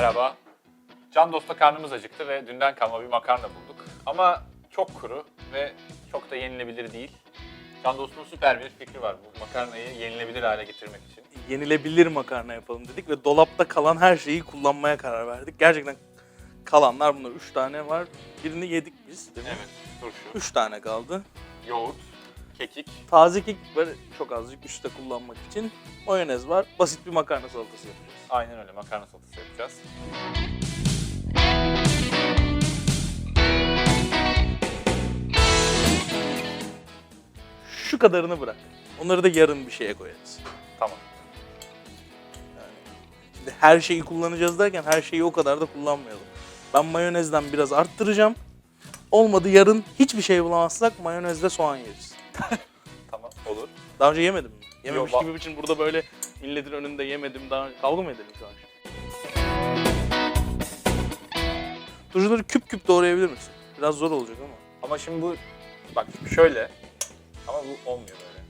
Merhaba. Can Dost'ta karnımız acıktı ve dünden kalma bir makarna bulduk. Ama çok kuru ve çok da yenilebilir değil. Can Dost'un süper bir fikri var bu makarnayı yenilebilir hale getirmek için. Yenilebilir makarna yapalım dedik ve dolapta kalan her şeyi kullanmaya karar verdik. Gerçekten kalanlar bunlar 3 tane var. Birini yedik biz değil mi? Evet, turşu, 3 tane kaldı. yoğurt, kekik. Taze kek var çok azıcık üstte kullanmak için. Mayonez var. Basit bir makarna salatası yapacağız. Aynen öyle makarna salatası yapacağız. Şu kadarını bırak. Onları da yarın bir şeye koyarız. Tamam. Şimdi her şeyi kullanacağız derken her şeyi o kadar da kullanmayalım. Ben mayonezden biraz arttıracağım. Olmadı yarın hiçbir şey bulamazsak mayonezle soğan yeriz. Tamam, olur. Daha önce yemedim mi? Yememiş Yok, gibi için burada böyle milletin önünde yemedim daha kavga mı edelim şu an? Turşuları küp küp doğrayabilir misin? Biraz zor olacak ama. Ama şimdi bu, bak şöyle. Ama bu olmuyor böyle.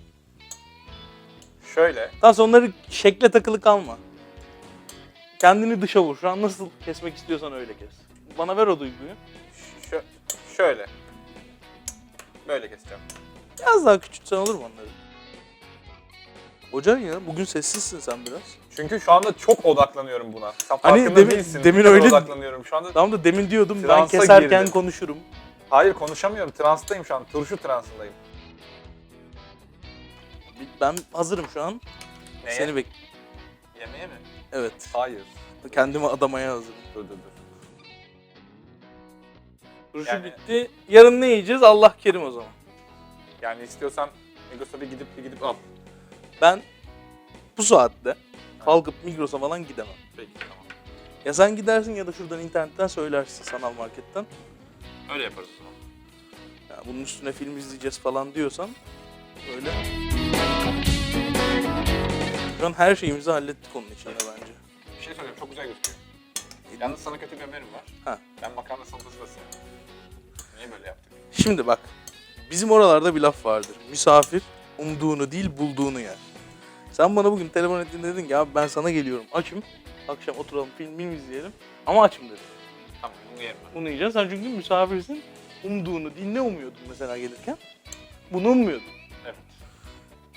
Şöyle. Daha sonra onları şekle takılı kalma. Kendini dışa vur. Şu an nasıl kesmek istiyorsan öyle kes. Bana ver o duyguyu. Şö şöyle. Böyle keseceğim. Biraz daha küçültsen olur mu onları? Hocan ya bugün sessizsin sen biraz. Çünkü şu anda çok odaklanıyorum buna. Sen Hani farkında demin- değilsin. demin Ne kadar öyle- odaklanıyorum şu anda. Tamam da demin diyordum ben Transa keserken girdim. konuşurum. Hayır konuşamıyorum. Transtayım şu an. Turşu transındayım. Ben hazırım şu an. Neye? Seni bek... Yemeğe mi? Evet. Hayır. Kendimi adamaya hazırım. Dur dur dur. Turşu Yani- bitti. Yarın ne yiyeceğiz? Allah kerim o zaman. Yani istiyorsan Migros'a bir gidip bir gidip al. Ben bu saatte kalkıp Migros'a falan gidemem. Peki tamam. Ya sen gidersin ya da şuradan internetten söylersin sanal marketten. Öyle yaparız o zaman. Ya bunun üstüne film izleyeceğiz falan diyorsan öyle. Şu an her şeyimizi hallettik onun içinde bence. Bir şey söyleyeyim çok güzel gözüküyor. Yalnız sana kötü bir haberim var. Ha. Ben makarna salatası da. Niye böyle yaptık? Şimdi bak. Bizim oralarda bir laf vardır. Misafir umduğunu değil bulduğunu yer. Sen bana bugün telefon ettin dedin ki abi ben sana geliyorum açım. Akşam oturalım film, film izleyelim. Ama açım dedim. Tamam bunu yerim ben. Bunu yiyeceksin. Sen çünkü misafirsin. Umduğunu değil ne umuyordun mesela gelirken? Bunu ummuyordun. Evet.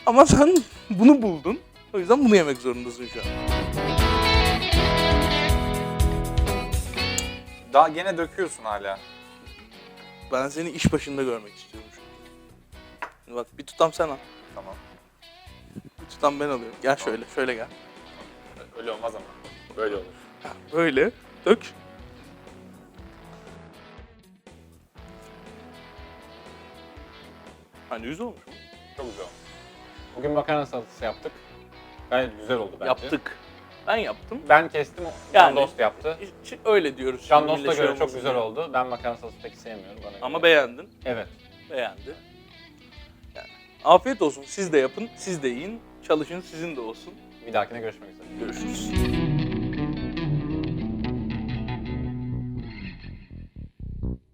Ama sen bunu buldun. O yüzden bunu yemek zorundasın şu an. Daha gene döküyorsun hala. Ben seni iş başında görmek istiyorum şu an. Şimdi bak bir tutam sen al. Tamam. Bir tutam ben alıyorum. Gel şöyle, şöyle gel. Öyle olmaz ama. Böyle olur. Ha, Böyle dök. Hani yüz olmuş mu? Çok güzel olmuş. Bugün makarna salatası yaptık. Gayet güzel oldu bence. Yaptık. Ben yaptım. Ben kestim, Yani- Can Dost yaptı. Hiç öyle diyoruz. Can şimdi Dost'a millet şey göre çok güzel oldu. Ben makarna salatası pek sevmiyorum. Bana Ama göre. beğendin. Evet. Beğendi. Yani afiyet olsun. Siz de yapın, siz de yiyin. Çalışın sizin de olsun. Bir dahakine görüşmek üzere. Görüşürüz.